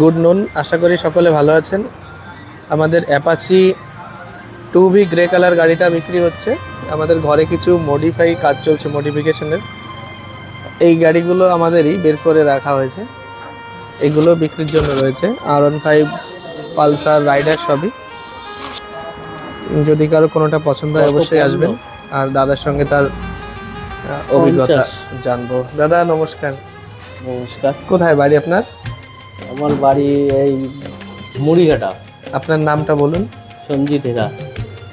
Good নুন আশা করি সকলে ভালো আছেন। আমাদের Apache two V grey colour গাড়িটা বিক্রি হচ্ছে। আমাদের ঘরে কিছু মডিফাই কাজ চলছে মডিফিকেশনের এই গাড়িগুলো আমাদেরই বের করে রাখা হয়েছে। এগুলো বিক্রির জন্য রয়েছে। R one five Pulsar rider সবই। যদি কারও কোনোটা পছন্দ হয় অবশ্যই আসবেন। আর দাদার সঙ্গে তার অভিজ্ঞতা জানব। দাদা নমস্কার। নমস্কার। কোথায় বাড়ি আপনার? আমার বাড়ি এই মুড়িঘাটা। আপনার নামটা বলুন। সঞ্জিত হেরা।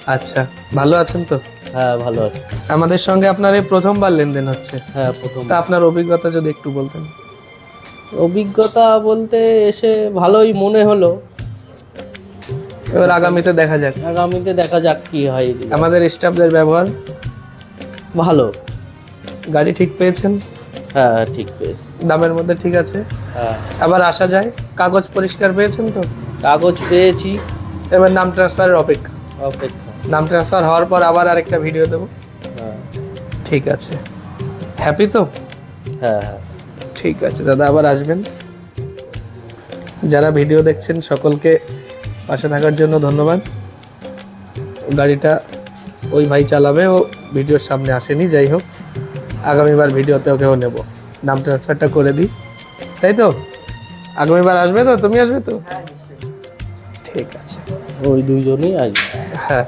আচ্ছা ভালো আছেন তো? হ্যাঁ ভালো আছে। আমাদের সঙ্গে আপনার এই প্রথমবার লেনদেন হচ্ছে। হ্যাঁ প্রথম তা আপনার অভিজ্ঞতা যদি একটু বলতেন। অভিজ্ঞতা বলতে এসে ভালোই মনে হলো। এবার আগামীতে দেখা যাক। আগামীতে দেখা যাক কি হয়। আমাদের স্টাফদের ব্যবহার? ভালো। গাড়ি ঠিক পেয়েছেন? হ্যাঁ ঠিক পেয়েছি। দামের মধ্যে ঠিক আছে। হ্যাঁ। আবার আসা যায়। কাগজ পরিষ্কার পেয়েছেন তো? কাগজ পেয়েছি। এবার নাম ট্রান্সফারের অপেক্ষা। অপেক্ষা। নাম ট্রান্সফার হওয়ার পর আবার আরেকটা ভিডিও দেবো। হ্যাঁ। ঠিক আছে। হ্যাপি তো? হ্যাঁ হ্যাঁ। ঠিক আছে দাদা আবার আসবেন। যারা ভিডিও দেখছেন সকলকে পাশে থাকার জন্য ধন্যবাদ। গাড়িটা ওই ভাই চালাবে ও ভিডিওর সামনে আসেনি যাই হোক। আগামীবার ভিডিওতে ওকেও নেব। নাম ট্রান্সফারটা করে দিই। তাই তো? আগামীবার আসবে তো? তুমি আসবে তো? ঠিক আছে। ওই দুইজনই আসবে। হ্যাঁ।